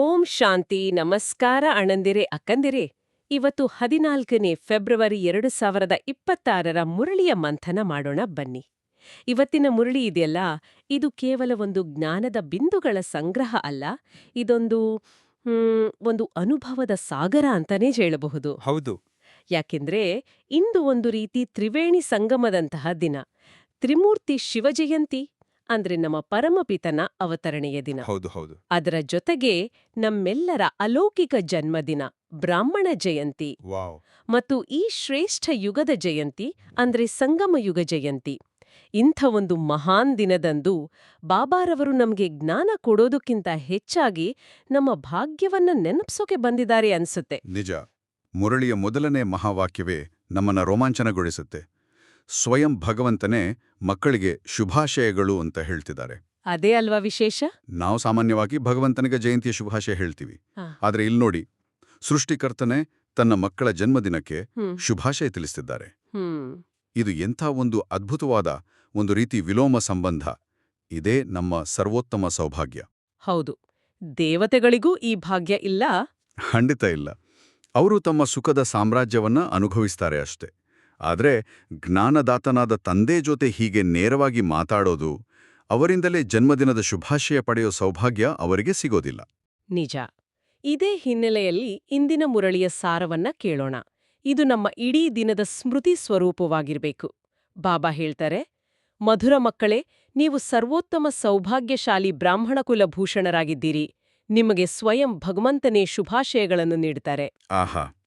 ಓಂ ಶಾಂತಿ ನಮಸ್ಕಾರ ಅಣ್ಣಂದಿರೆ ಅಕ್ಕಂದಿರೆ. ಇವತ್ತು ಹದಿನಾಲ್ಕನೇ ಫೆಬ್ರವರಿ ಎರಡು ಸಾವಿರದ ಇಪ್ಪತ್ತಾರರ ಮುರಳಿಯ ಮಂಥನ ಮಾಡೋಣ ಬನ್ನಿ. ಇವತ್ತಿನ ಮುರಳಿ ಇದೆಯಲ್ಲ ಇದು ಕೇವಲ ಒಂದು ಜ್ಞಾನದ ಬಿಂದುಗಳ ಸಂಗ್ರಹ ಅಲ್ಲ ಇದೊಂದು ಒಂದು ಅನುಭವದ ಸಾಗರ ಅಂತಾನೇ ಹೇಳಬಹುದು. ಹೌದು. ಯಾಕೆಂದ್ರೆ ಇಂದು ಒಂದು ರೀತಿ ತ್ರಿವೇಣಿ ಸಂಗಮದಂತಹ ದಿನ. ತ್ರಿಮೂರ್ತಿ ಶಿವಜಯಂತಿ ಅಂದ್ರೆ ನಮ್ಮ ಪರಮಪಿತನ ಅವತರಣೆಯ ದಿನ. ಹೌದು ಹೌದು. ಅದರ ಜೊತೆಗೆ ನಮ್ಮೆಲ್ಲರ ಅಲೌಕಿಕ ಜನ್ಮದಿನ ಬ್ರಾಹ್ಮಣ ಜಯಂತಿ ಮತ್ತು ಈ ಶ್ರೇಷ್ಠ ಯುಗದ ಜಯಂತಿ ಅಂದ್ರೆ ಸಂಗಮ ಯುಗ ಜಯಂತಿ. ಇಂಥ ಒಂದು ಮಹಾನ್ ದಿನದಂದು ಬಾಬಾರವರು ನಮ್ಗೆ ಜ್ಞಾನ ಕೊಡೋದಕ್ಕಿಂತ ಹೆಚ್ಚಾಗಿ ನಮ್ಮ ಭಾಗ್ಯವನ್ನ ನೆನಪಿಸೋಕೆ ಬಂದಿದ್ದಾರೆ ಅನ್ಸುತ್ತೆ. ನಿಜ. ಮುರಳಿಯ ಮೊದಲನೇ ಮಹಾವಾಕ್ಯವೇ ನಮ್ಮನ್ನ ರೋಮಾಂಚನಗೊಳಿಸುತ್ತೆ. ಸ್ವಯಂ ಭಗವಂತನೇ ಮಕ್ಕಳಿಗೆ ಶುಭಾಶಯಗಳು ಅಂತ ಹೇಳ್ತಿದ್ದಾರೆ. ಅದೇ ಅಲ್ವಾ ವಿಶೇಷ? ನಾವು ಸಾಮಾನ್ಯವಾಗಿ ಭಗವಂತನಿಗೆ ಜಯಂತಿಯ ಶುಭಾಶಯ ಹೇಳ್ತೀವಿ. ಆದರೆ ಇಲ್ಲಿ ನೋಡಿ ಸೃಷ್ಟಿಕರ್ತನೇ ತನ್ನ ಮಕ್ಕಳ ಜನ್ಮದಿನಕ್ಕೆ ಶುಭಾಶಯ ತಿಳಿಸ್ತಿದ್ದಾರೆ. ಇದು ಎಂಥ ಒಂದು ಅದ್ಭುತವಾದ ಒಂದು ರೀತಿ ವಿಲೋಮ ಸಂಬಂಧ. ಇದೇ ನಮ್ಮ ಸರ್ವೋತ್ತಮ ಸೌಭಾಗ್ಯ. ಹೌದು. ದೇವತೆಗಳಿಗೂ ಈ ಭಾಗ್ಯ ಇಲ್ಲ. ಖಂಡಿತ ಇಲ್ಲ. ಅವರು ತಮ್ಮ ಸುಖದ ಸಾಮ್ರಾಜ್ಯವನ್ನ ಅನುಭವಿಸ್ತಾರೆ ಅಷ್ಟೆ. ಆದ್ರೆ ಜ್ಞಾನದಾತನಾದ ತಂದೆ ಜೊತೆ ಹೀಗೆ ನೇರವಾಗಿ ಮಾತಾಡೋದು ಅವರಿಂದಲೇ ಜನ್ಮದಿನದ ಶುಭಾಶಯ ಪಡೆಯೋ ಸೌಭಾಗ್ಯ ಅವರಿಗೆ ಸಿಗೋದಿಲ್ಲ. ನಿಜ. ಇದೇ ಹಿನ್ನೆಲೆಯಲ್ಲಿ ಇಂದಿನ ಮುರಳಿಯ ಸಾರವನ್ನ ಕೇಳೋಣ. ಇದು ನಮ್ಮ ಇಡೀ ದಿನದ ಸ್ಮೃತಿ ಸ್ವರೂಪವಾಗಿರಬೇಕು. ಬಾಬಾ ಹೇಳ್ತಾರೆ ಮಧುರ ಮಕ್ಕಳೇ ನೀವು ಸರ್ವೋತ್ತಮ ಸೌಭಾಗ್ಯಶಾಲಿ ಬ್ರಾಹ್ಮಣ ಕುಲಭೂಷಣರಾಗಿದ್ದೀರಿ. ನಿಮಗೆ ಸ್ವಯಂ ಭಗವಂತನೇ ಶುಭಾಶಯಗಳನ್ನು ನೀಡುತ್ತಾರೆ ಆಹಾ.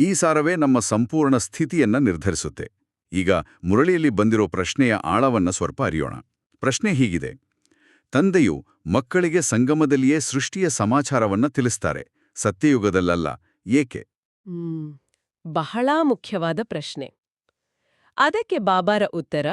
ಈ ಸಾರವೇ ನಮ್ಮ ಸಂಪೂರ್ಣ ಸ್ಥಿತಿಯನ್ನ ನಿರ್ಧರಿಸುತ್ತೆ. ಈಗ ಮುರಳಿಯಲ್ಲಿ ಬಂದಿರೋ ಪ್ರಶ್ನೆಯ ಆಳವನ್ನ ಸ್ವಲ್ಪ ಅರಿಯೋಣ. ಪ್ರಶ್ನೆ ಹೀಗಿದೆ. ತಂದೆಯು ಮಕ್ಕಳಿಗೆ ಸಂಗಮದಲ್ಲಿಯೇ ಸೃಷ್ಟಿಯ ಸಮಾಚಾರವನ್ನ ತಿಳಿಸ್ತಾರೆ. ಸತ್ಯಯುಗದಲ್ಲಲ್ಲ, ಏಕೆ? ಬಹಳ ಮುಖ್ಯವಾದ ಪ್ರಶ್ನೆ. ಅದಕ್ಕೆ ಬಾಬಾರ ಉತ್ತರ,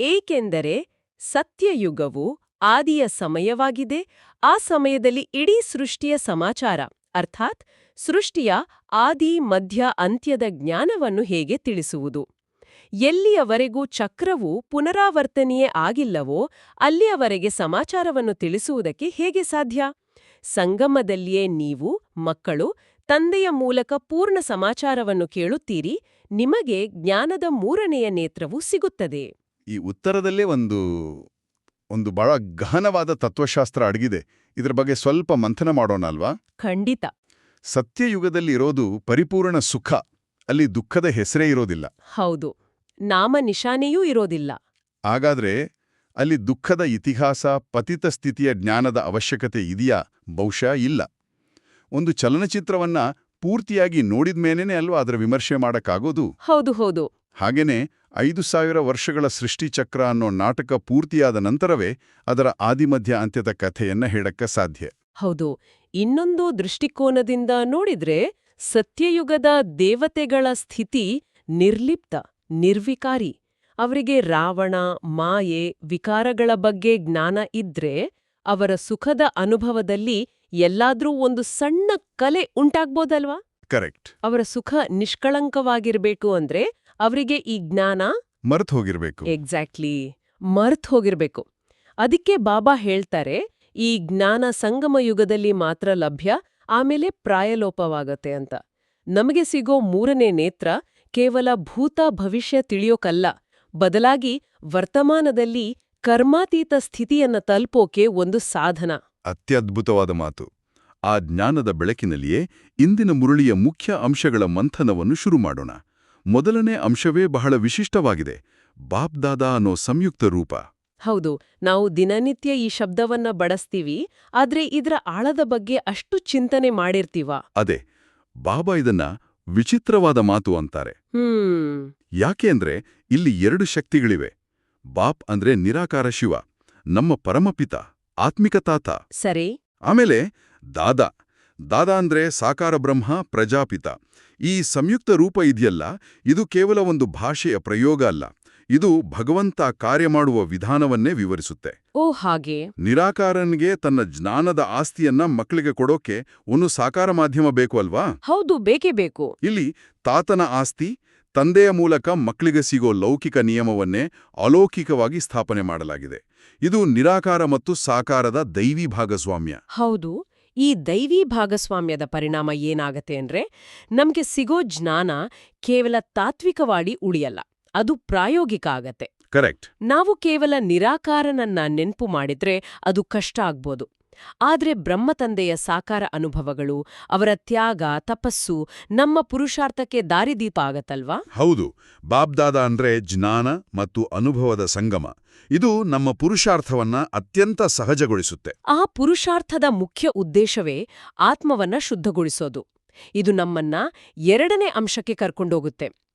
ಏಕೆಂದರೆ ಸತ್ಯಯುಗವು ಆದಿಯ ಸಮಯವಾಗಿದೆ, ಆ ಸಮಯದಲ್ಲಿ ಇಡೀ ಸೃಷ್ಟಿಯ ಸಮಾಚಾರ, ಅರ್ಥಾತ್ ಸೃಷ್ಟಿಯ ಆದಿ ಮಧ್ಯ ಅಂತ್ಯದ ಜ್ಞಾನವನ್ನು ಹೇಗೆ ತಿಳಿಸುವುದು? ಎಲ್ಲಿಯವರೆಗೂ ಚಕ್ರವು ಪುನರಾವರ್ತನೆಯೇ ಆಗಿಲ್ಲವೋ ಅಲ್ಲಿಯವರೆಗೆ ಸಮಾಚಾರವನ್ನು ತಿಳಿಸುವುದಕ್ಕೆ ಹೇಗೆ ಸಾಧ್ಯ? ಸಂಗಮದಲ್ಲಿಯೇ ನೀವು ಮಕ್ಕಳು ತಂದೆಯ ಮೂಲಕ ಪೂರ್ಣ ಸಮಾಚಾರವನ್ನು ಕೇಳುತ್ತೀರಿ ನಿಮಗೆ ಜ್ಞಾನದ ಮೂರನೆಯ ನೇತ್ರವು ಸಿಗುತ್ತದೆ. ಈ ಉತ್ತರದಲ್ಲೇ ಒಂದು ಒಂದು ಬಹಳ ಗಹನವಾದ ತತ್ವಶಾಸ್ತ್ರ ಅಡಗಿದೆ. ಇದರ ಬಗ್ಗೆ ಸ್ವಲ್ಪ ಮಂಥನ ಮಾಡೋಣ ಅಲ್ವಾ? ಖಂಡಿತ. ಸತ್ಯಯುಗದಲ್ಲಿ ಇರೋದು ಪರಿಪೂರ್ಣ ಸುಖ. ಅಲ್ಲಿ ದುಃಖದ ಹೆಸರೇ ಇರೋದಿಲ್ಲ. ಹೌದು. ನಾಮ ನಿಶಾನೆಯೂ ಇರೋದಿಲ್ಲ. ಹಾಗಾದ್ರೆ ಅಲ್ಲಿ ದುಃಖದ ಇತಿಹಾಸ ಪತಿತ ಸ್ಥಿತಿಯ ಜ್ಞಾನದ ಅವಶ್ಯಕತೆ ಇದೆಯಾ? ಬಹುಶಃ ಇಲ್ಲ. ಒಂದು ಚಲನಚಿತ್ರವನ್ನ ಪೂರ್ತಿಯಾಗಿ ನೋಡಿದ್ಮೇಲೇನೆ ಅಲ್ವಾ ಅದರ ವಿಮರ್ಶೆ ಮಾಡಕ್ಕಾಗೋದು? ಹೌದು ಹೌದು. ಹಾಗೇನೆ ಐದು ಸಾವಿರ ವರ್ಷಗಳ ಸೃಷ್ಟಿಚಕ್ರ ಅನ್ನೋ ನಾಟಕ ಪೂರ್ತಿಯಾದ ನಂತರವೇ ಅದರ ಆದಿಮಧ್ಯ ಅಂತ್ಯದ ಕಥೆಯನ್ನ ಹೇಳಕ್ಕ ಸಾಧ್ಯ. ಹೌದು ಇನ್ನೊಂದು ದೃಷ್ಟಿಕೋನದಿಂದ ನೋಡಿದ್ರೆ ಸತ್ಯಯುಗದ ದೇವತೆಗಳ ಸ್ಥಿತಿ ನಿರ್ಲಿಪ್ತ ನಿರ್ವಿಕಾರಿ. ಅವರಿಗೆ ರಾವಣ ಮಾಯೆ ವಿಕಾರಗಳ ಬಗ್ಗೆ ಜ್ಞಾನ ಇದ್ರೆ ಅವರ ಸುಖದ ಅನುಭವದಲ್ಲಿ ಎಲ್ಲಾದ್ರೂ ಒಂದು ಸಣ್ಣ ಕಲೆ ಉಂಟಾಗ್ಬೋದಲ್ವಾ? ಕರೆಕ್ಟ್. ಅವರ ಸುಖ ನಿಷ್ಕಳಂಕವಾಗಿರ್ಬೇಕು ಅಂದ್ರೆ ಅವರಿಗೆ ಈ ಜ್ಞಾನ ಮರ್ತ್ ಹೋಗಿರ್ಬೇಕು. ಎಕ್ಸಾಕ್ಟ್ಲಿ ಮರ್ತ್ ಹೋಗಿರ್ಬೇಕು. ಅದಕ್ಕೆ ಬಾಬಾ ಹೇಳ್ತಾರೆ ಈ ಜ್ಞಾನ ಸಂಗಮ ಯುಗದಲ್ಲಿ ಮಾತ್ರ ಲಭ್ಯ, ಆಮೇಲೆ ಪ್ರಾಯಲೋಪವಾಗತ್ತೆ ಅಂತ. ನಮಗೆ ಸಿಗೋ ಮೂರನೇ ನೇತ್ರ ಕೇವಲ ಭೂತ ಭವಿಷ್ಯ ತಿಳಿಯೋಕಲ್ಲ. ಬದಲಾಗಿ ವರ್ತಮಾನದಲ್ಲಿ ಕರ್ಮಾತೀತ ಸ್ಥಿತಿಯನ್ನ ತಲುಪೋಕೆ ಒಂದು ಸಾಧನ. ಅತ್ಯದ್ಭುತವಾದ ಮಾತು. ಆ ಜ್ಞಾನದ ಬೆಳಕಿನಲ್ಲಿಯೇ ಇಂದಿನ ಮುರುಳಿಯ ಮುಖ್ಯ ಅಂಶಗಳ ಮಂಥನವನ್ನು ಶುರು ಮಾಡೋಣ. ಮೊದಲನೇ ಅಂಶವೇ ಬಹಳ ವಿಶಿಷ್ಟವಾಗಿದೆ. ಬಾಪ್ದಾದಾ ಅನ್ನೋ ಸಂಯುಕ್ತ ರೂಪ. ಹೌದು ನಾವು ದಿನನಿತ್ಯ ಈ ಶಬ್ದವನ್ನ ಬಳಸ್ತೀವಿ ಆದ್ರೆ ಇದರ ಆಳದ ಬಗ್ಗೆ ಅಷ್ಟು ಚಿಂತನೆ ಮಾಡಿರ್ತೀವ. ಅದೇ ಬಾಬಾ ಇದನ್ನ ವಿಚಿತ್ರವಾದ ಮಾತು ಅಂತಾರೆ. ಯಾಕೆ ಅಂದ್ರೆ ಇಲ್ಲಿ ಎರಡು ಶಕ್ತಿಗಳಿವೆ. ಬಾಪ್ ಅಂದ್ರೆ ನಿರಾಕಾರ ಶಿವ ನಮ್ಮ ಪರಮಪಿತ ಆತ್ಮಿಕ ತಾತ. ಸರಿ. ಆಮೇಲೆ ದಾದಾ ದಾದಾ ಅಂದ್ರೆ ಸಾಕಾರ ಬ್ರಹ್ಮ ಪ್ರಜಾಪಿತ. ಈ ಸಂಯುಕ್ತ ರೂಪ ಇದೆಯಲ್ಲ ಇದು ಕೇವಲ ಒಂದು ಭಾಷೆಯ ಪ್ರಯೋಗ ಅಲ್ಲ. ಇದು ಭಗವಂತ ಕಾರ್ಯ ಮಾಡುವ ವಿಧಾನವನ್ನೇ ವಿವರಿಸುತ್ತೆ. ಓ ಹಾಗೆ. ನಿರಾಕಾರನ್ಗೆ ತನ್ನ ಜ್ಞಾನದ ಆಸ್ತಿಯನ್ನ ಮಕ್ಕಳಿಗೆ ಕೊಡೋಕೆ ಒಂದು ಸಾಕಾರ ಮಾಧ್ಯಮ ಬೇಕು ಅಲ್ವಾ? ಹೌದು ಬೇಕೇ ಬೇಕು. ಇಲ್ಲಿ ತಾತನ ಆಸ್ತಿ ತಂದೆಯ ಮೂಲಕ ಮಕ್ಕಳಿಗೆ ಸಿಗೋ ಲೌಕಿಕ ನಿಯಮವನ್ನೇ ಅಲೌಕಿಕವಾಗಿ ಸ್ಥಾಪನೆ ಮಾಡಲಾಗಿದೆ. ಇದು ನಿರಾಕಾರ ಮತ್ತು ಸಾಕಾರದ ದೈವಿ ಭಾಗಸ್ವಾಮ್ಯ. ಹೌದು ಈ ದೈವಿ ಭಾಗಸ್ವಾಮ್ಯದ ಪರಿಣಾಮ ಏನಾಗತ್ತೆ ಅಂದ್ರೆ ನಮ್ಗೆ ಸಿಗೋ ಜ್ಞಾನ ಕೇವಲ ತಾತ್ವಿಕವಾಡಿ ಉಳಿಯಲ್ಲ. ಅದು ಪ್ರಾಯೋಗಿಕ ಆಗತ್ತೆ. ಕರೆಕ್ಟ್ ನಾವು ಕೇವಲ ನಿರಾಕಾರನನ್ನ ನೆನ್ಪು ಮಾಡಿದ್ರೆ ಅದು ಕಷ್ಟ ಆಗ್ಬೋದು. ಆದ್ರೆ ಬ್ರಹ್ಮತಂದೆಯ ಸಾಕಾರ ಅನುಭವಗಳು ಅವರ ತ್ಯಾಗ ತಪಸ್ಸು ನಮ್ಮ ಪುರುಷಾರ್ಥಕ್ಕೆ ದಾರಿದೀಪ ಆಗತ್ತಲ್ವಾ? ಹೌದು. ಬಾಬ್ದಾದ ಅಂದ್ರೆ ಜ್ಞಾನ ಮತ್ತು ಅನುಭವದ ಸಂಗಮ. ಇದು ನಮ್ಮ ಪುರುಷಾರ್ಥವನ್ನ ಅತ್ಯಂತ ಸಹಜಗೊಳಿಸುತ್ತೆ. ಆ ಪುರುಷಾರ್ಥದ ಮುಖ್ಯ ಉದ್ದೇಶವೇ ಆತ್ಮವನ್ನ ಶುದ್ಧಗೊಳಿಸೋದು. ಇದು ನಮ್ಮನ್ನ ಎರಡನೇ ಅಂಶಕ್ಕೆ ಕರ್ಕೊಂಡೋಗುತ್ತೆ.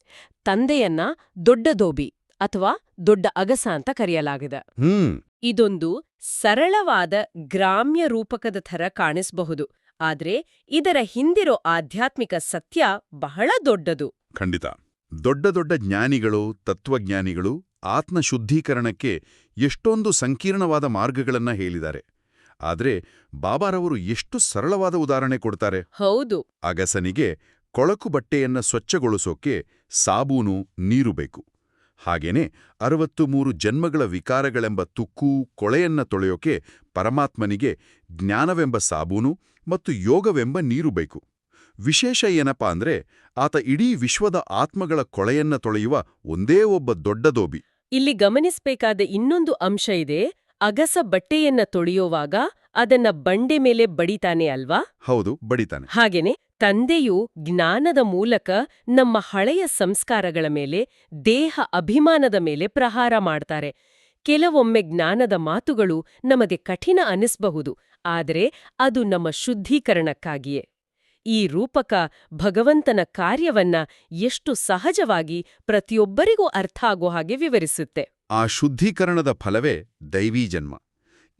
ತಂದೆಯನ್ನ ದೊಡ್ಡ ದೋಬಿ ಅಥವಾ ದೊಡ್ಡ ಅಗಸ ಅಂತ ಕರೆಯಲಾಗಿದೆ. ಹ್ಮ್. ಇದೊಂದು ಸರಳವಾದ ಗ್ರಾಮ್ಯ ರೂಪಕದ ಥರ ಕಾಣಿಸಬಹುದು ಆದ್ರೆ ಇದರ ಹಿಂದಿರೋ ಆಧ್ಯಾತ್ಮಿಕ ಸತ್ಯ ಬಹಳ ದೊಡ್ಡದು. ಖಂಡಿತ. ದೊಡ್ಡ ದೊಡ್ಡ ಜ್ಞಾನಿಗಳು ತತ್ವಜ್ಞಾನಿಗಳು ಆತ್ಮ ಶುದ್ಧೀಕರಣಕ್ಕೆ ಎಷ್ಟೊಂದು ಸಂಕೀರ್ಣವಾದ ಮಾರ್ಗಗಳನ್ನ ಹೇಳಿದ್ದಾರೆ. ಆದ್ರೆ ಬಾಬಾರವರು ಎಷ್ಟು ಸರಳವಾದ ಉದಾಹರಣೆ ಕೊಡ್ತಾರೆ? ಹೌದು. ಅಗಸನಿಗೆ ಕೊಳಕು ಬಟ್ಟೆಯನ್ನ ಸ್ವಚ್ಛಗೊಳಿಸೋಕೆ ಸಾಬೂನು, ನೀರು ಬೇಕು. ಹಾಗೇನೆ ಅರವತ್ತು ಮೂರು ಜನ್ಮಗಳ ವಿಕಾರಗಳೆಂಬ ತುಕ್ಕು, ಕೊಳೆಯನ್ನ ತೊಳೆಯೋಕೆ ಪರಮಾತ್ಮನಿಗೆ ಜ್ಞಾನವೆಂಬ ಸಾಬೂನು ಮತ್ತು ಯೋಗವೆಂಬ ನೀರು ಬೇಕು. ವಿಶೇಷ ಏನಪ್ಪಾ ಅಂದ್ರೆ ಆತ ಇಡೀ ವಿಶ್ವದ ಆತ್ಮಗಳ ಕೊಳೆಯನ್ನ ತೊಳೆಯುವ ಒಂದೇ ಒಬ್ಬ ದೊಡ್ಡ ದೋಬಿ. ಇಲ್ಲಿ ಗಮನಿಸಬೇಕಾದ ಇನ್ನೊಂದು ಅಂಶ ಇದೆ ಅಗಸ ಬಟ್ಟೆಯನ್ನ ತೊಳೆಯುವಾಗ ಅದನ್ನ ಬಂಡೆ ಮೇಲೆ ಬಡಿತಾನೆ ಅಲ್ವಾ? ಹೌದು ಬಡಿತಾನೆ. ಹಾಗೇನೆ ತಂದೆಯು ಜ್ಞಾನದ ಮೂಲಕ ನಮ್ಮ ಹಳೆಯ ಸಂಸ್ಕಾರಗಳ ಮೇಲೆ ದೇಹ ಅಭಿಮಾನದ ಮೇಲೆ ಪ್ರಹಾರ ಮಾಡ್ತಾರೆ. ಕೆಲವೊಮ್ಮೆ ಜ್ಞಾನದ ಮಾತುಗಳು ನಮಗೆ ಕಠಿಣ ಅನಿಸ್ಬಹುದು ಆದರೆ ಅದು ನಮ್ಮ ಶುದ್ಧೀಕರಣಕ್ಕಾಗಿಯೇ. ಈ ರೂಪಕ ಭಗವಂತನ ಕಾರ್ಯವನ್ನ ಎಷ್ಟು ಸಹಜವಾಗಿ ಪ್ರತಿಯೊಬ್ಬರಿಗೂ ಅರ್ಥ ಆಗೋ ಹಾಗೆ ವಿವರಿಸುತ್ತೆ. ಆ ಶುದ್ಧೀಕರಣದ ಫಲವೇ ದೈವೀ ಜನ್ಮ.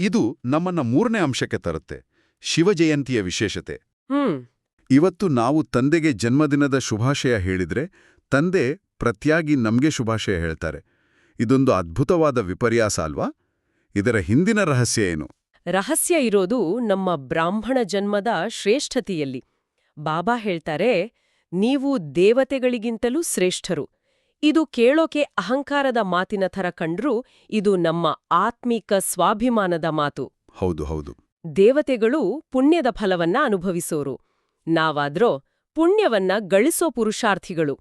ಇದು ನಮ್ಮನ್ನ ಮೂರನೇ ಅಂಶಕ್ಕೆ ತರುತ್ತೆ ಶಿವಜಯಂತಿಯ ವಿಶೇಷತೆ. ಇವತ್ತು ನಾವು ತಂದೆಗೆ ಜನ್ಮದಿನದ ಶುಭಾಶಯ ಹೇಳಿದ್ರೆ ತಂದೆ ಪ್ರತಿಯಾಗಿ ನಮ್ಗೆ ಶುಭಾಶಯ ಹೇಳ್ತಾರೆ. ಇದೊಂದು ಅದ್ಭುತವಾದ ವಿಪರ್ಯಾಸ ಅಲ್ವಾ? ಇದರ ಹಿಂದಿನ ರಹಸ್ಯ ಏನು? ರಹಸ್ಯ ಇರೋದು ನಮ್ಮ ಬ್ರಾಹ್ಮಣ ಜನ್ಮದ ಶ್ರೇಷ್ಠತೆಯಲ್ಲಿ. ಬಾಬಾ ಹೇಳ್ತಾರೆ ನೀವು ದೇವತೆಗಳಿಗಿಂತಲೂ ಶ್ರೇಷ್ಠರು. ಇದು ಕೇಳೋಕೆ ಅಹಂಕಾರದ ಮಾತಿನ ಥರ ಕಂಡ್ರೂ ಇದು ನಮ್ಮ ಆತ್ಮೀಕ ಸ್ವಾಭಿಮಾನದ ಮಾತು. ಹೌದು ಹೌದು. ದೇವತೆಗಳು ಪುಣ್ಯದ ಫಲವನ್ನ ಅನುಭವಿಸೋರು. ನಾವಾದ್ರೋ ಪುಣ್ಯವನ್ನ ಗಳಿಸೋ ಪುರುಷಾರ್ಥಿಗಳು.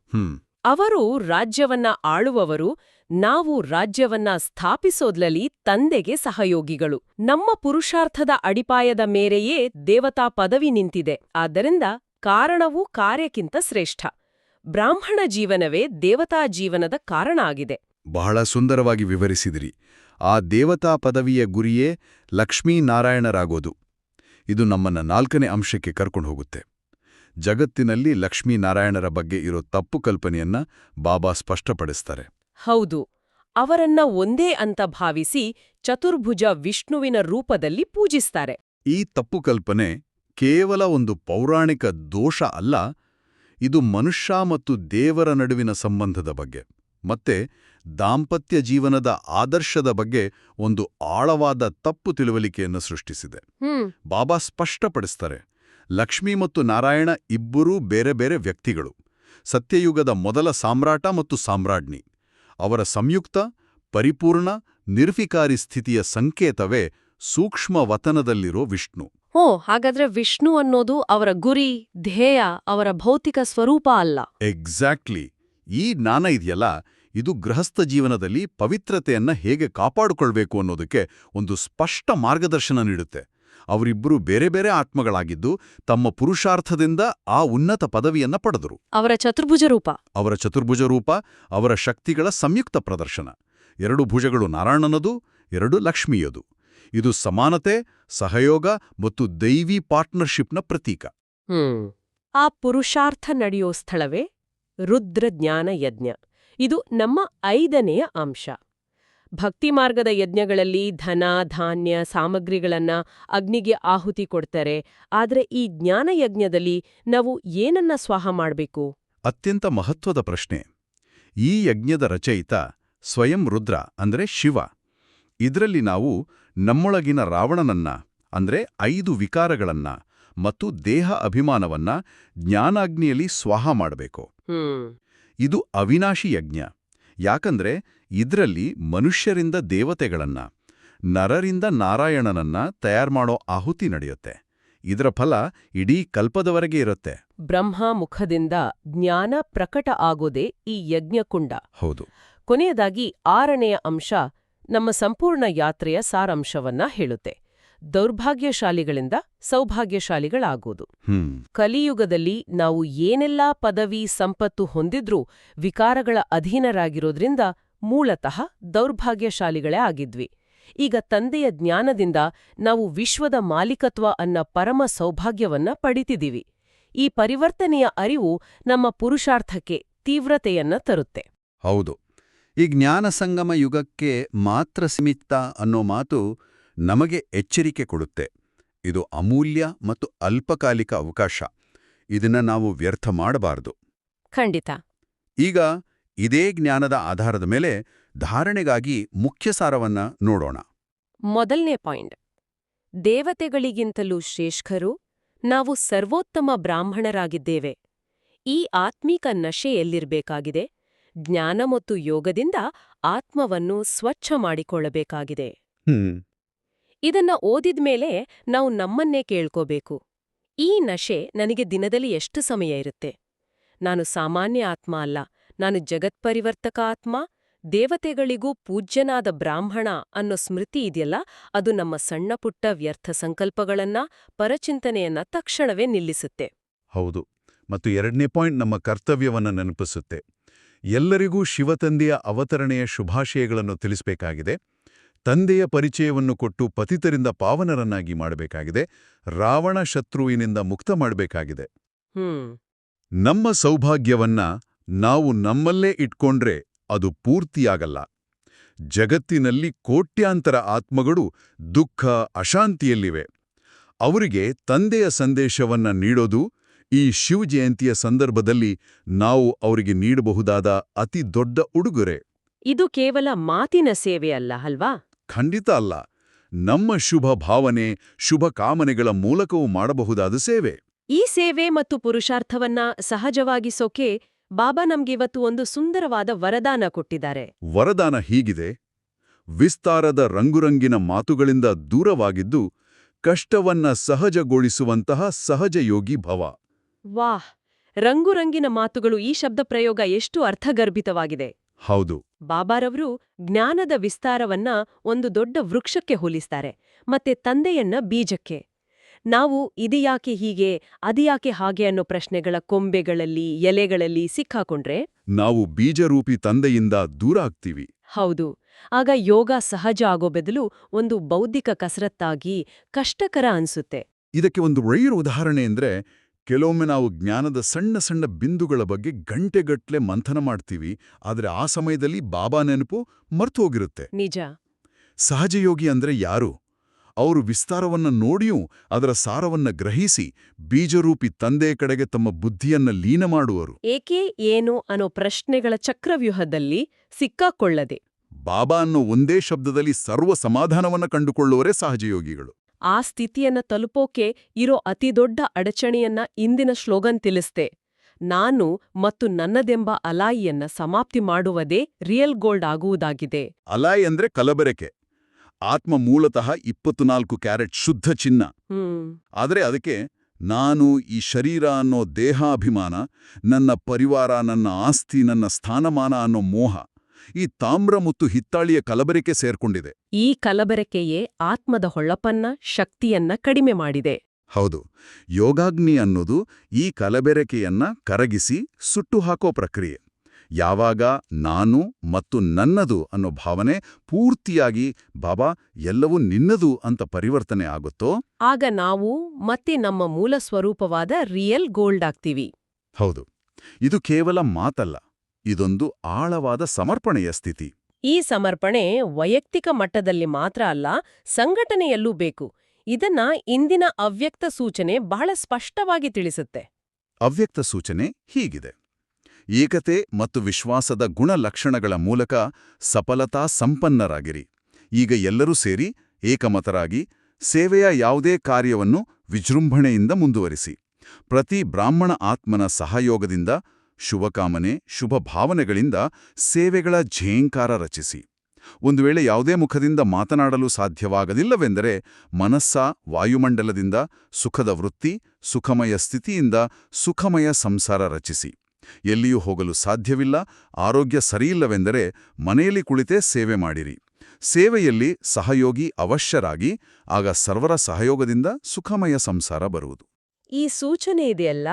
ಅವರು ರಾಜ್ಯವನ್ನ ಆಳುವವರು ನಾವು ರಾಜ್ಯವನ್ನ ಸ್ಥಾಪಿಸೋದ್ಲಲಿ ತಂದೆಗೆ ಸಹಯೋಗಿಗಳು. ನಮ್ಮ ಪುರುಷಾರ್ಥದ ಅಡಿಪಾಯದ ಮೇರೆಯೇ ದೇವತಾ ಪದವಿ ನಿಂತಿದೆ. ಆದ್ದರಿಂದ ಕಾರಣವೂ ಕಾರ್ಯಕ್ಕಿಂತ ಶ್ರೇಷ್ಠ. ಬ್ರಾಹ್ಮಣ ಜೀವನವೇ ದೇವತಾ ಜೀವನದ ಕಾರಣ ಆಗಿದೆ. ಬಹಳ ಸುಂದರವಾಗಿ ವಿವರಿಸಿದಿರಿ. ಆ ದೇವತಾ ಪದವಿಯ ಗುರಿಯೇ ಲಕ್ಷ್ಮೀನಾರಾಯಣರಾಗೋದು. ಇದು ನಮ್ಮನ್ನ ನಾಲ್ಕನೇ ಅಂಶಕ್ಕೆ ಕರ್ಕೊಂಡು ಹೋಗುತ್ತೆ. ಜಗತ್ತಿನಲ್ಲಿ ಲಕ್ಷ್ಮೀನಾರಾಯಣರ ಬಗ್ಗೆ ಇರೋ ತಪ್ಪು ಕಲ್ಪನೆಯನ್ನ ಬಾಬಾ ಸ್ಪಷ್ಟಪಡಿಸ್ತಾರೆ. ಹೌದು. ಅವರನ್ನ ಒಂದೇ ಅಂತ ಭಾವಿಸಿ ಚತುರ್ಭುಜ ವಿಷ್ಣುವಿನ ರೂಪದಲ್ಲಿ ಪೂಜಿಸ್ತಾರೆ. ಈ ತಪ್ಪು ಕಲ್ಪನೆ ಕೇವಲ ಒಂದು ಪೌರಾಣಿಕ ದೋಷ ಅಲ್ಲ ಇದು ಮನುಷ್ಯ ಮತ್ತು ದೇವರ ನಡುವಿನ ಸಂಬಂಧದ ಬಗ್ಗೆ. ಮತ್ತೆ ದಾಂಪತ್ಯ ಜೀವನದ ಆದರ್ಶದ ಬಗ್ಗೆ ಒಂದು ಆಳವಾದ ತಪ್ಪು ತಿಳುವಳಿಕೆಯನ್ನು ಸೃಷ್ಟಿಸಿದೆ. ಬಾಬಾ ಸ್ಪಷ್ಟಪಡಿಸ್ತಾರೆ ಲಕ್ಷ್ಮಿ ಮತ್ತು ನಾರಾಯಣ ಇಬ್ಬರೂ ಬೇರೆ ಬೇರೆ ವ್ಯಕ್ತಿಗಳು. ಸತ್ಯಯುಗದ ಮೊದಲ ಸಾಮ್ರಾಟ ಮತ್ತು ಸಾಮ್ರಾಜ್ಞಿ. ಅವರ ಸಂಯುಕ್ತ ಪರಿಪೂರ್ಣ ನಿರ್ವಿಕಾರಿ ಸ್ಥಿತಿಯ ಸಂಕೇತವೇ ಸೂಕ್ಷ್ಮ ವತನದಲ್ಲಿರೋ ವಿಷ್ಣು. ಓ ಹಾಗಾದ್ರೆ ವಿಷ್ಣು ಅನ್ನೋದು ಅವರ ಗುರಿ ಧ್ಯೇಯ ಅವರ ಭೌತಿಕ ಸ್ವರೂಪ ಅಲ್ಲ. ಎಕ್ಸಾಕ್ಟ್ಲಿ ಈ ಜ್ಞಾನ ಇದೆಯಲ್ಲ ಇದು ಗೃಹಸ್ಥ ಜೀವನದಲ್ಲಿ ಪವಿತ್ರತೆಯನ್ನ ಹೇಗೆ ಕಾಪಾಡಿಕೊಳ್ಬೇಕು ಅನ್ನೋದಕ್ಕೆ ಒಂದು ಸ್ಪಷ್ಟ ಮಾರ್ಗದರ್ಶನ ನೀಡುತ್ತೆ. ಅವರಿಬ್ಬರು ಬೇರೆ ಬೇರೆ ಆತ್ಮಗಳಾಗಿದ್ದು ತಮ್ಮ ಪುರುಷಾರ್ಥದಿಂದ ಆ ಉನ್ನತ ಪದವಿಯನ್ನ ಪಡೆದರು. ಅವರ ಚತುರ್ಭುಜ ರೂಪ. ಅವರ ಚತುರ್ಭುಜ ರೂಪ ಅವರ ಶಕ್ತಿಗಳ ಸಂಯುಕ್ತ ಪ್ರದರ್ಶನ. ಎರಡು ಭುಜಗಳು ನಾರಾಯಣನದು ಎರಡು ಲಕ್ಷ್ಮಿಯದು. ಇದು ಸಮಾನತೆ ಸಹಯೋಗ ಮತ್ತು ದೈವಿ ಪಾರ್ಟ್ನರ್ಶಿಪ್ನ ಪ್ರತೀಕ. ಹ್ಮ್. ಆ ಪುರುಷಾರ್ಥ ನಡೆಯೋ ಸ್ಥಳವೇ ರುದ್ರ ಜ್ಞಾನ ಯಜ್ಞ. ಇದು ನಮ್ಮ ಐದನೆಯ ಅಂಶ. ಭಕ್ತಿ ಮಾರ್ಗದ ಯಜ್ಞಗಳಲ್ಲಿ ಧನ ಧಾನ್ಯ ಸಾಮಗ್ರಿಗಳನ್ನ ಅಗ್ನಿಗೆ ಆಹುತಿ ಕೊಡ್ತಾರೆ. ಆದರೆ ಈ ಜ್ಞಾನ ಯಜ್ಞದಲ್ಲಿ ನಾವು ಏನನ್ನ ಸ್ವಾಹ ಮಾಡಬೇಕು? ಅತ್ಯಂತ ಮಹತ್ವದ ಪ್ರಶ್ನೆ. ಈ ಯಜ್ಞದ ರಚಯಿತ ಸ್ವಯಂ ರುದ್ರ ಅಂದ್ರೆ ಶಿವ. ಇದರಲ್ಲಿ ನಾವು ನಮ್ಮೊಳಗಿನ ರಾವಣನನ್ನ ಅಂದ್ರೆ ಐದು ವಿಕಾರಗಳನ್ನ ಮತ್ತು ದೇಹ ಅಭಿಮಾನವನ್ನ ಜ್ಞಾನಾಗ್ನಿಯಲ್ಲಿ ಸ್ವಾಹ ಮಾಡಬೇಕು. ಇದು ಅವಿನಾಶಿ ಯಜ್ಞ. ಯಾಕಂದ್ರೆ ಇದರಲ್ಲಿ ಮನುಷ್ಯರಿಂದ ದೇವತೆಗಳನ್ನ ನರರಿಂದ ನಾರಾಯಣನನ್ನ ತಯಾರ್ಮಾಡೋ ಆಹುತಿ ನಡೆಯುತ್ತೆ. ಇದರ ಫಲ ಇಡೀ ಕಲ್ಪದವರೆಗೆ ಇರುತ್ತೆ. ಬ್ರಹ್ಮ ಮುಖದಿಂದ ಜ್ಞಾನ ಪ್ರಕಟ ಆಗೋದೇ ಈ ಯಜ್ಞಕುಂಡ. ಹೌದು. ಕೊನೆಯದಾಗಿ ಆರನೆಯ ಅಂಶ ನಮ್ಮ ಸಂಪೂರ್ಣ ಯಾತ್ರೆಯ ಸಾರಾಂಶವನ್ನ ಹೇಳುತ್ತೆ. ದೌರ್ಭಾಗ್ಯಶಾಲಿಗಳಿಂದ ಸೌಭಾಗ್ಯಶಾಲಿಗಳಾಗೋದು. ಕಲಿಯುಗದಲ್ಲಿ ನಾವು ಏನೆಲ್ಲಾ ಪದವಿ ಸಂಪತ್ತು ಹೊಂದಿದ್ರೂ ವಿಕಾರಗಳ ಅಧೀನರಾಗಿರೋದ್ರಿಂದ ಮೂಲತಃ ದೌರ್ಭಾಗ್ಯಶಾಲಿಗಳೇ ಆಗಿದ್ವಿ. ಈಗ ತಂದೆಯ ಜ್ಞಾನದಿಂದ ನಾವು ವಿಶ್ವದ ಮಾಲೀಕತ್ವ ಅನ್ನ ಪರಮ ಸೌಭಾಗ್ಯವನ್ನ ಪಡಿತಿದ್ದೀವಿ ಈ ಪರಿವರ್ತನೆಯ ಅರಿವು ನಮ್ಮ ಪುರುಷಾರ್ಥಕ್ಕೆ ತೀವ್ರತೆಯನ್ನ ತರುತ್ತೆ. ಹೌದು. ಈ ಜ್ಞಾನ ಸಂಗಮ ಯುಗಕ್ಕೆ ಮಾತ್ರ ಸೀಮಿತ ಅನ್ನೋ ಮಾತು ನಮಗೆ ಎಚ್ಚರಿಕೆ ಕೊಡುತ್ತೆ. ಇದು ಅಮೂಲ್ಯ ಮತ್ತು ಅಲ್ಪಕಾಲಿಕ ಅವಕಾಶ. ಇದನ್ನ ನಾವು ವ್ಯರ್ಥ ಮಾಡಬಾರದು. ಖಂಡಿತ. ಈಗ ಇದೇ ಜ್ಞಾನದ ಆಧಾರದ ಮೇಲೆ ಧಾರಣೆಗಾಗಿ ಮುಖ್ಯ ಸಾರವನ್ನ ನೋಡೋಣ. ಮೊದಲನೇ ಪಾಯಿಂಟ್. ದೇವತೆಗಳಿಗಿಂತಲೂ ಶ್ರೇಷ್ಠರು ನಾವು ಸರ್ವೋತ್ತಮ ಬ್ರಾಹ್ಮಣರಾಗಿದ್ದೇವೆ. ಈ ಆತ್ಮೀಕ ನಶೆ ಎಲ್ಲಿರ್ಬೇಕಾಗಿದೆ ಜ್ಞಾನ ಮತ್ತು ಯೋಗದಿಂದ ಆತ್ಮವನ್ನು ಸ್ವಚ್ಛ ಮಾಡಿಕೊಳ್ಳಬೇಕಾಗಿದೆ. ಹ್ಮ್. ಇದನ್ನ ಓದಿದ್ಮೇಲೆ ನಾವು ನಮ್ಮನ್ನೇ ಕೇಳ್ಕೋಬೇಕು. ಈ ನಶೆ ನನಗೆ ದಿನದಲ್ಲಿ ಎಷ್ಟು ಸಮಯ ಇರುತ್ತೆ? ನಾನು ಸಾಮಾನ್ಯ ಆತ್ಮ ಅಲ್ಲ. ನಾನು ಜಗತ್ಪರಿವರ್ತಕ ಆತ್ಮ. ದೇವತೆಗಳಿಗೂ ಪೂಜ್ಯನಾದ ಬ್ರಾಹ್ಮಣ ಅನ್ನೋ ಸ್ಮೃತಿ ಇದೆಯಲ್ಲ ಅದು ನಮ್ಮ ಸಣ್ಣಪುಟ್ಟ ವ್ಯರ್ಥ ಸಂಕಲ್ಪಗಳನ್ನ ಪರಚಿಂತನೆಯನ್ನ ತಕ್ಷಣವೇ ನಿಲ್ಲಿಸುತ್ತೆ. ಹೌದು. ಮತ್ತು ಎರಡನೇ ಪಾಯಿಂಟ್ ನಮ್ಮ ಕರ್ತವ್ಯವನ್ನ ನೆನಪಿಸುತ್ತೆ. ಎಲ್ಲರಿಗೂ ಶಿವತಂದೆಯ ಅವತರಣೆಯ ಶುಭಾಶಯಗಳನ್ನು ತಿಳಿಸಬೇಕಾಗಿದೆ. ತಂದೆಯ ಪರಿಚಯವನ್ನು ಕೊಟ್ಟು ಪತಿತರಿಂದ ಪಾವನರನ್ನಾಗಿ ಮಾಡಬೇಕಾಗಿದೆ. ರಾವಣ ಶತ್ರುವಿನಿಂದ ಮುಕ್ತ ಮಾಡಬೇಕಾಗಿದೆ. ನಮ್ಮ ಸೌಭಾಗ್ಯವನ್ನ ನಾವು ನಮ್ಮಲ್ಲೇ ಇಟ್ಕೊಂಡ್ರೆ ಅದು ಪೂರ್ತಿಯಾಗಲ್ಲ. ಜಗತ್ತಿನಲ್ಲಿ ಕೋಟ್ಯಾಂತರ ಆತ್ಮಗಳು ದುಃಖ ಅಶಾಂತಿಯಲ್ಲಿವೆ. ಅವರಿಗೆ ತಂದೆಯ ಸಂದೇಶವನ್ನ ನೀಡೋದು ಈ ಶಿವ ಜಯಂತಿಯ ಸಂದರ್ಭದಲ್ಲಿ ನಾವು ಅವರಿಗೆ ನೀಡಬಹುದಾದ ಅತಿ ದೊಡ್ಡ ಉಡುಗೊರೆ. ಇದು ಕೇವಲ ಮಾತಿನ ಸೇವೆ ಅಲ್ಲ ಅಲ್ವಾ? ಖಂಡಿತ ಅಲ್ಲ. ನಮ್ಮ ಶುಭ ಭಾವನೆ ಶುಭ ಕಾಮನೆಗಳ ಮೂಲಕವೂ ಮಾಡಬಹುದಾದ ಸೇವೆ. ಈ ಸೇವೆ ಮತ್ತು ಪುರುಷಾರ್ಥವನ್ನ ಸಹಜವಾಗಿಸೋಕೆ ಬಾಬಾ ನಮ್ಗಿವತ್ತು ಒಂದು ಸುಂದರವಾದ ವರದಾನ ಕೊಟ್ಟಿದ್ದಾರೆ. ವರದಾನ ಹೀಗಿದೆ. ವಿಸ್ತಾರದ ರಂಗುರಂಗಿನ ಮಾತುಗಳಿಂದ ದೂರವಾಗಿದ್ದು ಕಷ್ಟವನ್ನ ಸಹಜಗೊಳಿಸುವಂತಹ ಸಹಜಯೋಗಿ ಭವ. ವಾಹ್ ರಂಗುರಂಗಿನ ಮಾತುಗಳು ಈ ಶಬ್ದ ಪ್ರಯೋಗ ಎಷ್ಟು ಅರ್ಥಗರ್ಭಿತವಾಗಿದೆ. ಹೌದು. ಬಾಬಾರವರು ಜ್ಞಾನದ ವಿಸ್ತಾರವನ್ನ ಒಂದು ದೊಡ್ಡ ವೃಕ್ಷಕ್ಕೆ ಹೋಲಿಸ್ತಾರೆ ಮತ್ತೆ ತಂದೆಯನ್ನ ಬೀಜಕ್ಕೆ. ನಾವು ಇದಿಯಾಕೆ ಹೀಗೆ ಅದ್ಯಾಕೆ ಹಾಗೆ ಅನ್ನೋ ಪ್ರಶ್ನೆಗಳ ಕೊಂಬೆಗಳಲ್ಲಿ ಎಲೆಗಳಲ್ಲಿ ಸಿಕ್ಕಾಕೊಂಡ್ರೆ? ನಾವು ಬೀಜರೂಪಿ ತಂದೆಯಿಂದ ದೂರ ಆಗ್ತೀವಿ. ಹೌದು ಆಗ ಯೋಗ ಸಹಜ ಆಗೋ ಬದಲು ಒಂದು ಬೌದ್ಧಿಕ ಕಸರತ್ತಾಗಿ ಕಷ್ಟಕರ ಅನ್ಸುತ್ತೆ. ಇದಕ್ಕೆ ಒಂದು ಒಳ್ಳೆಯ ಉದಾಹರಣೆ ಅಂದ್ರೆ ಕೆಲವೊಮ್ಮೆ ನಾವು ಜ್ಞಾನದ ಸಣ್ಣ ಸಣ್ಣ ಬಿಂದುಗಳ ಬಗ್ಗೆ ಗಂಟೆಗಟ್ಲೆ ಮಂಥನ ಮಾಡ್ತೀವಿ ಆದರೆ ಆ ಸಮಯದಲ್ಲಿ ಬಾಬಾ ನೆನಪು ಮರ್ತು ಹೋಗಿರುತ್ತೆ. ನಿಜ. ಸಹಜಯೋಗಿ ಅಂದ್ರೆ ಯಾರು? ಅವರು ವಿಸ್ತಾರವನ್ನ ನೋಡಿಯೂ ಅದರ ಸಾರವನ್ನ ಗ್ರಹಿಸಿ ಬೀಜರೂಪಿ ತಂದೆಯ ಕಡೆಗೆ ತಮ್ಮ ಬುದ್ಧಿಯನ್ನ ಲೀನ ಮಾಡುವರು. ಏಕೆ ಏನು ಅನ್ನೋ ಪ್ರಶ್ನೆಗಳ ಚಕ್ರವ್ಯೂಹದಲ್ಲಿ ಸಿಕ್ಕಾಕೊಳ್ಳದೆ. ಬಾಬಾ ಅನ್ನೋ ಒಂದೇ ಶಬ್ದದಲ್ಲಿ ಸರ್ವ ಸಮಾಧಾನವನ್ನ ಕಂಡುಕೊಳ್ಳುವರೇ ಸಹಜಯೋಗಿಗಳು. ಆ ಸ್ಥಿತಿಯನ್ನ ತಲುಪೋಕೆ ಇರೋ ಅತಿದೊಡ್ಡ ಅಡಚಣೆಯನ್ನ ಇಂದಿನ ಶ್ಲೋಗನ್ ತಿಳಿಸ್ತೆ ನಾನು ಮತ್ತು ನನ್ನದೆಂಬ ಅಲಾಯಿಯನ್ನ ಸಮಾಪ್ತಿ ಮಾಡುವುದೇ ರಿಯಲ್ ಗೋಲ್ಡ್ ಆಗುವುದಾಗಿದೆ. ಅಲಾಯ್ ಅಂದ್ರೆ ಕಲಬೆರಕೆ. ಆತ್ಮ ಮೂಲತಃ ಇಪ್ಪತ್ನಾಲ್ಕು ಕ್ಯಾರೆಟ್ ಶುದ್ಧ ಚಿನ್ನ. ಆದರೆ ಅದಕ್ಕೆ ನಾನು ಈ ಶರೀರ ಅನ್ನೋ ದೇಹಾಭಿಮಾನ ನನ್ನ ಪರಿವಾರ ನನ್ನ ಆಸ್ತಿ ನನ್ನ ಸ್ಥಾನಮಾನ ಅನ್ನೋ ಮೋಹ. ಈ ತಾಮ್ರ ಮತ್ತು ಹಿತ್ತಾಳಿಯ ಕಲಬೆರಕೆ ಸೇರ್ಕೊಂಡಿದೆ. ಈ ಕಲಬೆರಕೆಯೇ ಆತ್ಮದ ಹೊಳಪನ್ನ ಶಕ್ತಿಯನ್ನ ಕಡಿಮೆ ಮಾಡಿದೆ. ಹೌದು ಯೋಗಾಗ್ನಿ ಅನ್ನೋದು ಈ ಕಲಬೆರಕೆಯನ್ನ ಕರಗಿಸಿ ಸುಟ್ಟು ಹಾಕೋ ಪ್ರಕ್ರಿಯೆ. ಯಾವಾಗ ನಾನು ಮತ್ತು ನನ್ನದು ಅನ್ನೋ ಭಾವನೆ ಪೂರ್ತಿಯಾಗಿ ಬಾಬಾ ಎಲ್ಲವೂ ನಿನ್ನದು ಅಂತ ಪರಿವರ್ತನೆ ಆಗುತ್ತೋ? ಆಗ ನಾವು ಮತ್ತೆ ನಮ್ಮ ಮೂಲ ಸ್ವರೂಪವಾದ ರಿಯಲ್ ಗೋಲ್ಡ್ ಆಗ್ತೀವಿ. ಹೌದು ಇದು ಕೇವಲ ಮಾತಲ್ಲ. ಇದೊಂದು ಆಳವಾದ ಸಮರ್ಪಣೆಯ ಸ್ಥಿತಿ. ಈ ಸಮರ್ಪಣೆ ವೈಯಕ್ತಿಕ ಮಟ್ಟದಲ್ಲಿ ಮಾತ್ರ ಅಲ್ಲ ಸಂಘಟನೆಯಲ್ಲೂ ಬೇಕು. ಇದನ್ನ ಇಂದಿನ ಅವ್ಯಕ್ತ ಸೂಚನೆ ಬಹಳ ಸ್ಪಷ್ಟವಾಗಿ ತಿಳಿಸುತ್ತೆ. ಅವ್ಯಕ್ತ ಸೂಚನೆ ಹೀಗಿದೆ. ಏಕತೆ ಮತ್ತು ವಿಶ್ವಾಸದ ಗುಣಲಕ್ಷಣಗಳ ಮೂಲಕ ಸಫಲತಾ ಸಂಪನ್ನರಾಗಿರಿ. ಈಗ ಎಲ್ಲರೂ ಸೇರಿ ಏಕಮತರಾಗಿ ಸೇವೆಯ ಯಾವುದೇ ಕಾರ್ಯವನ್ನು ವಿಜೃಂಭಣೆಯಿಂದ ಮುಂದುವರಿಸಿ. ಪ್ರತಿ ಬ್ರಾಹ್ಮಣ ಆತ್ಮನ ಸಹಯೋಗದಿಂದ ಶುಭಕಾಮನೆ, ಶುಭ ಭಾವನೆಗಳಿಂದ ಸೇವೆಗಳ ಝೇಂಕಾರ ರಚಿಸಿ. ಒಂದು ವೇಳೆ ಯಾವುದೇ ಮುಖದಿಂದ ಮಾತನಾಡಲು ಸಾಧ್ಯವಾಗದಿಲ್ಲವೆಂದರೆ ಮನಸ್ಸ ವಾಯುಮಂಡಲದಿಂದ ಸುಖದ ವೃತ್ತಿ, ಸುಖಮಯ ಸ್ಥಿತಿಯಿಂದ ಸುಖಮಯ ಸಂಸಾರ ರಚಿಸಿ. ಎಲ್ಲಿಯೂ ಹೋಗಲು ಸಾಧ್ಯವಿಲ್ಲ, ಆರೋಗ್ಯ ಸರಿಯಿಲ್ಲವೆಂದರೆ ಮನೆಯಲ್ಲಿ ಕುಳಿತೇ ಸೇವೆ ಮಾಡಿರಿ. ಸೇವೆಯಲ್ಲಿ ಸಹಯೋಗಿ ಅವಶ್ಯರಾಗಿ, ಆಗ ಸರ್ವರ ಸಹಯೋಗದಿಂದ ಸುಖಮಯ ಸಂಸಾರ ಬರುವುದು. ಈ ಸೂಚನೆ ಇದೆಯಲ್ಲ?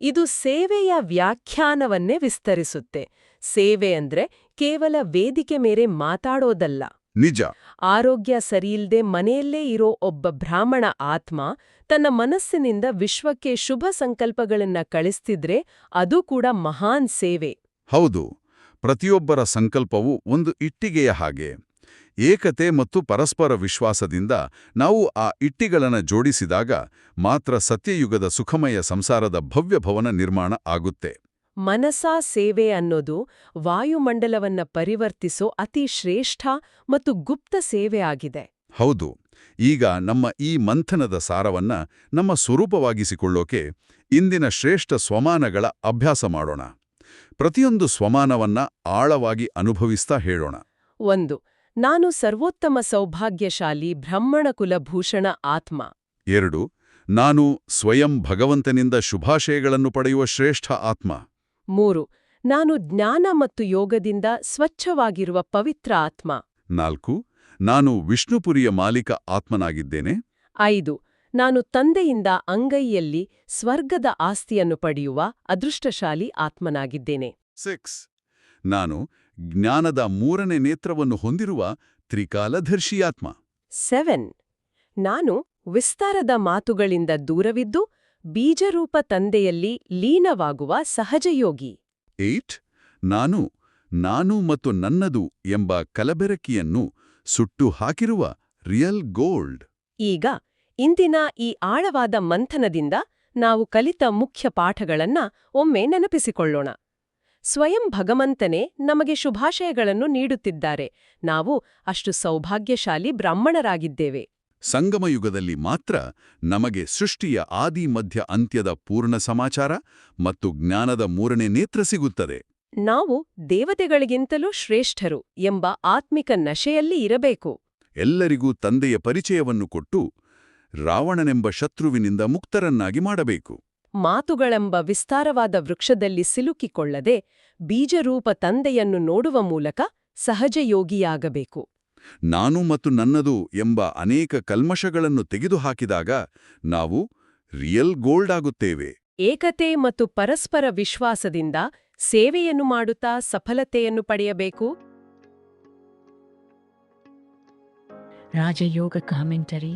ಇದು ಸೇವೆಯ ವ್ಯಾಖ್ಯಾನವನ್ನೇ ವಿಸ್ತರಿಸುತ್ತೆ. ಸೇವೆ ಅಂದ್ರೆ ಕೇವಲ ವೇದಿಕೆ ಮೇರೆ ಮಾತಾಡೋದಲ್ಲ. ನಿಜ. ಆರೋಗ್ಯ ಸರಿಯಿಲ್ಲದೆ ಮನೆಯಲ್ಲೇ ಇರೋ ಒಬ್ಬ ಬ್ರಾಹ್ಮಣ ಆತ್ಮ ತನ್ನ ಮನಸ್ಸಿನಿಂದ ವಿಶ್ವಕ್ಕೆ ಶುಭ ಸಂಕಲ್ಪಗಳನ್ನ ಕಳಿಸ್ತಿದ್ರೆ ಅದು ಕೂಡ ಮಹಾನ್ ಸೇವೆ. ಹೌದು. ಪ್ರತಿಯೊಬ್ಬರ ಸಂಕಲ್ಪವು ಒಂದು ಇಟ್ಟಿಗೆಯ ಹಾಗೆ. ಏಕತೆ ಮತ್ತು ಪರಸ್ಪರ ವಿಶ್ವಾಸದಿಂದ ನಾವು ಆ ಇಟ್ಟಿಗಳನ್ನು ಜೋಡಿಸಿದಾಗ ಮಾತ್ರ ಸತ್ಯಯುಗದ ಸುಖಮಯ ಸಂಸಾರದ ಭವ್ಯ ಭವನ ನಿರ್ಮಾಣ ಆಗುತ್ತೆ. ಮನಸಾ ಸೇವೆ ಅನ್ನೋದು ವಾಯುಮಂಡಲವನ್ನ ಪರಿವರ್ತಿಸೋ ಅತಿ ಶ್ರೇಷ್ಠ ಮತ್ತು ಗುಪ್ತ ಸೇವೆ ಆಗಿದೆ. ಹೌದು ಈಗ ನಮ್ಮ ಈ ಮಂಥನದ ಸಾರವನ್ನ ನಮ್ಮ ಸ್ವರೂಪವಾಗಿಸಿಕೊಳ್ಳೋಕೆ ಇಂದಿನ ಶ್ರೇಷ್ಠ ಸ್ವಮಾನಗಳ ಅಭ್ಯಾಸ ಮಾಡೋಣ. ಪ್ರತಿಯೊಂದು ಸ್ವಮಾನವನ್ನ ಆಳವಾಗಿ ಅನುಭವಿಸ್ತಾ ಹೇಳೋಣ. ಒಂದು ನಾನು ಸರ್ವೋತ್ತಮ ಸೌಭಾಗ್ಯಶಾಲಿ ಬ್ರಹ್ಮಣ ಕುಲಭೂಷಣ ಆತ್ಮ. ಎರಡು ನಾನು ಸ್ವಯಂ ಭಗವಂತನಿಂದ ಶುಭಾಶಯಗಳನ್ನು ಪಡೆಯುವ ಶ್ರೇಷ್ಠ ಆತ್ಮ. ಮೂರು ನಾನು ಜ್ಞಾನ ಮತ್ತು ಯೋಗದಿಂದ ಸ್ವಚ್ಛವಾಗಿರುವ ಪವಿತ್ರ ಆತ್ಮ. ನಾಲ್ಕು ನಾನು ವಿಷ್ಣುಪುರಿಯ ಮಾಲೀಕ ಆತ್ಮನಾಗಿದ್ದೇನೆ. ಐದು ನಾನು ತಂದೆಯಿಂದ ಅಂಗೈಯಲ್ಲಿ ಸ್ವರ್ಗದ ಆಸ್ತಿಯನ್ನು ಪಡೆಯುವ ಅದೃಷ್ಟಶಾಲಿ ಆತ್ಮನಾಗಿದ್ದೇನೆ. ಸಿಕ್ಸ್ ನಾನು ಜ್ಞಾನದ ಮೂರನೇ ನೇತ್ರವನ್ನು ಹೊಂದಿರುವ ತ್ರಿಕಾಲದರ್ಶಿಯಾತ್ಮ. ಸೆವೆನ್. ನಾನು ವಿಸ್ತಾರದ ಮಾತುಗಳಿಂದ ದೂರವಿದ್ದು ಬೀಜರೂಪ ತಂದೆಯಲ್ಲಿ ಲೀನವಾಗುವ ಸಹಜಯೋಗಿ. ಏಟ್ ನಾನು ನಾನು ಮತ್ತು ನನ್ನದು ಎಂಬ ಕಲಬೆರಕಿಯನ್ನು ಸುಟ್ಟು ಹಾಕಿರುವ ರಿಯಲ್ ಗೋಲ್ಡ್. ಈಗ ಇಂದಿನ ಈ ಆಳವಾದ ಮಂಥನದಿಂದ ನಾವು ಕಲಿತ ಮುಖ್ಯ ಪಾಠಗಳನ್ನ ಒಮ್ಮೆ ನೆನಪಿಸಿಕೊಳ್ಳೋಣ. ಸ್ವಯಂ ಭಗವಂತನೇ ನಮಗೆ ಶುಭಾಶಯಗಳನ್ನು ನೀಡುತ್ತಿದ್ದಾರೆ. ನಾವು ಅಷ್ಟು ಸೌಭಾಗ್ಯಶಾಲಿ ಬ್ರಾಹ್ಮಣರಾಗಿದ್ದೇವೆ. ಸಂಗಮಯುಗದಲ್ಲಿ ಮಾತ್ರ ನಮಗೆ ಸೃಷ್ಟಿಯ ಆದಿ ಮಧ್ಯ ಅಂತ್ಯದ ಪೂರ್ಣ ಸಮಾಚಾರ ಮತ್ತು ಜ್ಞಾನದ ಮೂರನೇ ನೇತ್ರ ಸಿಗುತ್ತದೆ. ನಾವು ದೇವತೆಗಳಿಗಿಂತಲೂ ಶ್ರೇಷ್ಠರು ಎಂಬ ಆತ್ಮಿಕ ನಶೆಯಲ್ಲಿ ಇರಬೇಕು. ಎಲ್ಲರಿಗೂ ತಂದೆಯ ಪರಿಚಯವನ್ನು ಕೊಟ್ಟು ರಾವಣನೆಂಬ ಶತ್ರುವಿನಿಂದ ಮುಕ್ತರನ್ನಾಗಿ ಮಾಡಬೇಕು. ಮಾತುಗಳೆಂಬ ವಿಸ್ತಾರವಾದ ವೃಕ್ಷದಲ್ಲಿ ಸಿಲುಕಿಕೊಳ್ಳದೆ ಬೀಜರೂಪ ತಂದೆಯನ್ನು ನೋಡುವ ಮೂಲಕ ಸಹಜಯೋಗಿಯಾಗಬೇಕು. ನಾನು ಮತ್ತು ನನ್ನದು ಎಂಬ ಅನೇಕ ಕಲ್ಮಶಗಳನ್ನು ತೆಗೆದುಹಾಕಿದಾಗ ನಾವು ರಿಯಲ್ ಗೋಲ್ಡ್ ಆಗುತ್ತೇವೆ. ಏಕತೆ ಮತ್ತು ಪರಸ್ಪರ ವಿಶ್ವಾಸದಿಂದ ಸೇವೆಯನ್ನು ಮಾಡುತ್ತಾ ಸಫಲತೆಯನ್ನು ಪಡೆಯಬೇಕು? ರಾಜಯೋಗ ಕಾಮೆಂಟರಿ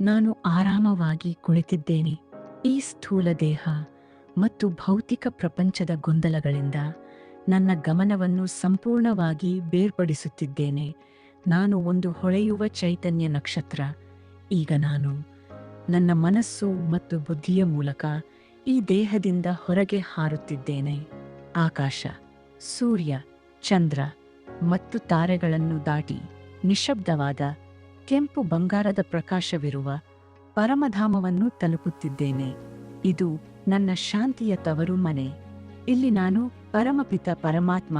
ನಾನು ಆರಾಮವಾಗಿ ಕುಳಿತಿದ್ದೇನೆ. ಈ ಸ್ಥೂಲ ದೇಹ ಮತ್ತು ಭೌತಿಕ ಪ್ರಪಂಚದ ಗೊಂದಲಗಳಿಂದ ನನ್ನ ಗಮನವನ್ನು ಸಂಪೂರ್ಣವಾಗಿ ಬೇರ್ಪಡಿಸುತ್ತಿದ್ದೇನೆ. ನಾನು ಒಂದು ಹೊಳೆಯುವ ಚೈತನ್ಯ ನಕ್ಷತ್ರ. ಈಗ ನಾನು ನನ್ನ ಮನಸ್ಸು ಮತ್ತು ಬುದ್ಧಿಯ ಮೂಲಕ ಈ ದೇಹದಿಂದ ಹೊರಗೆ ಹಾರುತ್ತಿದ್ದೇನೆ. ಆಕಾಶ, ಸೂರ್ಯ, ಚಂದ್ರ ಮತ್ತು ತಾರೆಗಳನ್ನು ದಾಟಿ ನಿಶಬ್ದವಾದ ಕೆಂಪು ಬಂಗಾರದ ಪ್ರಕಾಶವಿರುವ ಪರಮಧಾಮವನ್ನು ತಲುಪುತ್ತಿದ್ದೇನೆ. ಇದು ನನ್ನ ಶಾಂತಿಯ ತವರು ಮನೆ. ಇಲ್ಲಿ ನಾನು ಪರಮಪಿತ ಪರಮಾತ್ಮ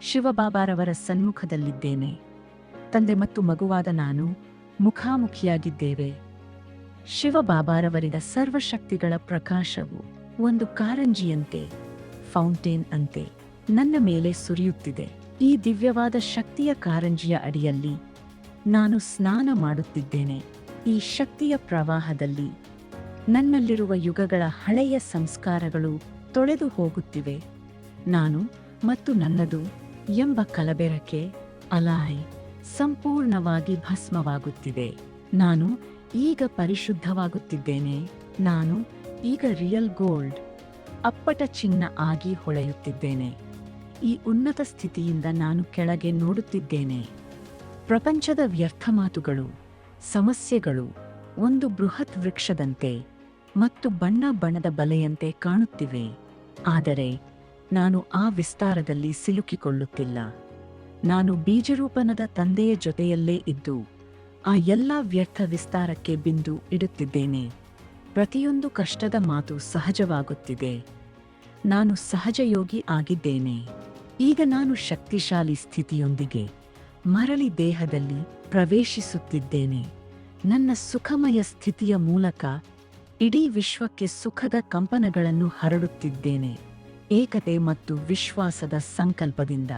ಶಿವಬಾಬಾರವರ ಸನ್ಮುಖದಲ್ಲಿದ್ದೇನೆ. ತಂದೆ ಮತ್ತು ಮಗುವಾದ ನಾನು ಮುಖಾಮುಖಿಯಾಗಿದ್ದೇವೆ. ಶಿವಬಾಬಾರವರಿದ ಸರ್ವಶಕ್ತಿಗಳ ಪ್ರಕಾಶವು ಒಂದು ಕಾರಂಜಿಯಂತೆ, ಫೌಂಟೇನ್ ಅಂತೆ, ನನ್ನ ಮೇಲೆ ಸುರಿಯುತ್ತಿದೆ. ಈ ದಿವ್ಯವಾದ ಶಕ್ತಿಯ ಕಾರಂಜಿಯ ಅಡಿಯಲ್ಲಿ ನಾನು ಸ್ನಾನ ಮಾಡುತ್ತಿದ್ದೇನೆ. ಈ ಶಕ್ತಿಯ ಪ್ರವಾಹದಲ್ಲಿ ನನ್ನಲ್ಲಿರುವ ಯುಗಗಳ ಹಳೆಯ ಸಂಸ್ಕಾರಗಳು ತೊಳೆದು ಹೋಗುತ್ತಿವೆ. ನಾನು ಮತ್ತು ನನ್ನದು ಎಂಬ ಕಲಬೆರಕೆ ಅಲಾಯ್ ಸಂಪೂರ್ಣವಾಗಿ ಭಸ್ಮವಾಗುತ್ತಿದೆ. ನಾನು ಈಗ ಪರಿಶುದ್ಧವಾಗುತ್ತಿದ್ದೇನೆ. ನಾನು ಈಗ ರಿಯಲ್ ಗೋಲ್ಡ್ ಅಪ್ಪಟ ಚಿನ್ನ ಆಗಿ ಹೊಳೆಯುತ್ತಿದ್ದೇನೆ. ಈ ಉನ್ನತ ಸ್ಥಿತಿಯಿಂದ ನಾನು ಕೆಳಗೆ ನೋಡುತ್ತಿದ್ದೇನೆ. ಪ್ರಪಂಚದ ವ್ಯರ್ಥ ಮಾತುಗಳು ಸಮಸ್ಯೆಗಳು ಒಂದು ಬೃಹತ್ ವೃಕ್ಷದಂತೆ ಮತ್ತು ಬಣ್ಣ ಬಣ್ಣದ ಬಲೆಯಂತೆ ಕಾಣುತ್ತಿವೆ. ಆದರೆ ನಾನು ಆ ವಿಸ್ತಾರದಲ್ಲಿ ಸಿಲುಕಿಕೊಳ್ಳುತ್ತಿಲ್ಲ. ನಾನು ಬೀಜರೂಪನದ ತಂದೆಯ ಜೊತೆಯಲ್ಲೇ ಇದ್ದು ಆ ಎಲ್ಲ ವ್ಯರ್ಥ ವಿಸ್ತಾರಕ್ಕೆ ಬಿಂದು ಇಡುತ್ತಿದ್ದೇನೆ. ಪ್ರತಿಯೊಂದು ಕಷ್ಟದ ಮಾತು ಸಹಜವಾಗುತ್ತಿದೆ. ನಾನು ಸಹಜಯೋಗಿ ಆಗಿದ್ದೇನೆ. ಈಗ ನಾನು ಶಕ್ತಿಶಾಲಿ ಸ್ಥಿತಿಯೊಂದಿಗೆ ಮರಳಿ ದೇಹದಲ್ಲಿ ಪ್ರವೇಶಿಸುತ್ತಿದ್ದೇನೆ. ನನ್ನ ಸುಖಮಯ ಸ್ಥಿತಿಯ ಮೂಲಕ ಇಡೀ ವಿಶ್ವಕ್ಕೆ ಸುಖದ ಕಂಪನಗಳನ್ನು ಹರಡುತ್ತಿದ್ದೇನೆ. ಏಕತೆ ಮತ್ತು ವಿಶ್ವಾಸದ ಸಂಕಲ್ಪದಿಂದ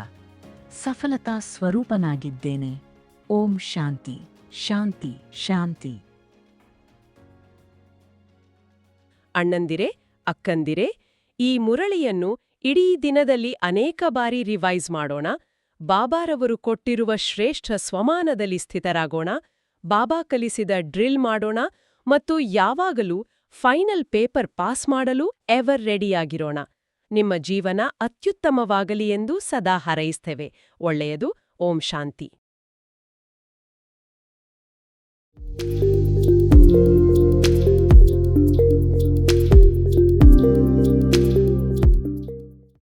ಸಫಲತಾ ಸ್ವರೂಪನಾಗಿದ್ದೇನೆ. ಓಂ ಶಾಂತಿ ಶಾಂತಿ ಶಾಂತಿ. ಅಣ್ಣಂದಿರೆ, ಅಕ್ಕಂದಿರೆ, ಈ ಮುರಳಿಯನ್ನು ಇಡೀ ದಿನದಲ್ಲಿ ಅನೇಕ ಬಾರಿ ರಿವೈಸ್ ಮಾಡೋಣ. ಬಾಬಾರವರು ಕೊಟ್ಟಿರುವ ಶ್ರೇಷ್ಠ ಸ್ವಮಾನದಲ್ಲಿ ಸ್ಥಿತರಾಗೋಣ, ಬಾಬಾ ಕಲಿಸಿದ ಡ್ರಿಲ್ ಮಾಡೋಣ ಮತ್ತು ಯಾವಾಗಲೂ ಫೈನಲ್ ಪೇಪರ್ ಪಾಸ್ ಮಾಡಲು ಎವರ್ ರೆಡಿಯಾಗಿರೋಣ. ನಿಮ್ಮ ಜೀವನ ಅತ್ಯುತ್ತಮವಾಗಲಿ ಎಂದು ಸದಾ ಹಾರೈಸ್ತೇವೆ. ಒಳ್ಳೆಯದು. ಓಂ ಶಾಂತಿ.